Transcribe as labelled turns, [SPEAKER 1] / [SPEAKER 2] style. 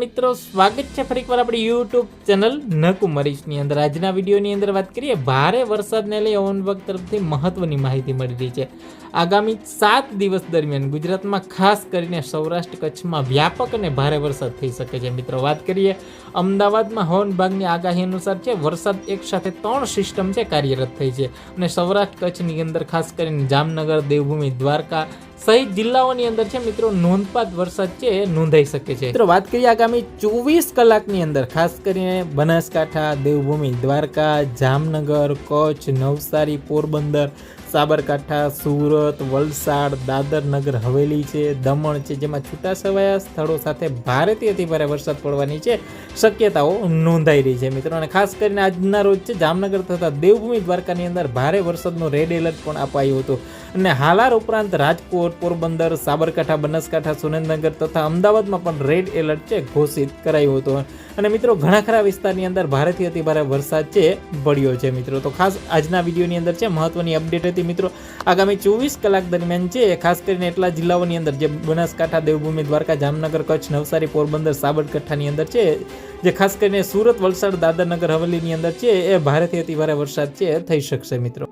[SPEAKER 1] મિત્રો, સ્વાગત છે ફરીકવાર આપણી યુટ્યુબ ચેનલ નકુમરીશની અંદર. આજના વિડીયોની અંદર વાત કરીએ, ભારે વરસાદને લઈ હવામાન વિભાગ તરફથી મહત્વની માહિતી મળી રહી છે. આગામી સાત દિવસ દરમિયાન ગુજરાતમાં ખાસ કરીને સૌરાષ્ટ્ર કચ્છમાં વ્યાપક અને ભારે વરસાદ થઈ શકે છે. મિત્રો, વાત કરીએ, અમદાવાદમાં હવામાન વિભાગની આગાહી અનુસાર છે, વરસાદ એક સાથે ત્રણ સિસ્ટમ છે કાર્યરત થઈ છે. અને સૌરાષ્ટ્ર કચ્છની અંદર ખાસ કરીને જામનગર, દેવભૂમિ, દ્વારકા સહિત જિલ્લાઓની અંદર છે, મિત્રો નોંધપાત્ર વરસાદ છે નોંધાઈ શકે છે. મિત્રો, વાત કરીએ આગામી ચોવીસ કલાકની અંદર ખાસ કરીને બનાસકાંઠા દેવભૂમિ દ્વારકા જામનગર કચ્છ નવસારી પોરબંદર સાબરકાંઠા, સુરત, વલસાડ દાદર નગર હવેલી છે, દમણ છે, જેમાં છૂટાછવાયા સ્થળો સાથે ભારેથી અતિભારે વરસાદ પડવાની છે. શક્યતાઓ નોંધાઈ રહી છે મિત્રો. અને ખાસ કરીને આજના રોજ છે, જામનગર તથા દેવભૂમિ દ્વારકાની અંદર ભારે વરસાદનો રેડ એલર્ટ પણ અપાયું હતું. અને હાલાર ઉપરાંત રાજકોટ, પોરબંદર, સાબરકાંઠા, બનાસકાંઠા, સુરેન્દ્રનગર તથા અમદાવાદમાં પણ રેડ એલર્ટ છે, ઘોષિત કરાયું હતું. અને મિત્રો, ઘણા ખરા વિસ્તારની અંદર ભારેથી અતિભારે વરસાદ છે પડ્યો છે મિત્રો. તો ખાસ આજના વિડીયોની અંદર છે, મહત્વની અપડેટ હતી. મિત્રો, આગામી ચોવીસ કલાક દરમિયાન છે, ખાસ કરીને એટલા જિલ્લાઓની અંદર, જે બનાસકાંઠા, દેવભૂમિ, દ્વારકા, જામનગર, કચ્છ, નવસારી, પોરબંદર, સાબરકાંઠાની અંદર છે, જે ખાસ કરીને સુરત, વલસાડ, દાદરનગર, હવેલીની અંદર છે, એ ભારેથી અતિભારે વરસાદ છે, થઈ શકશે મિત્રો.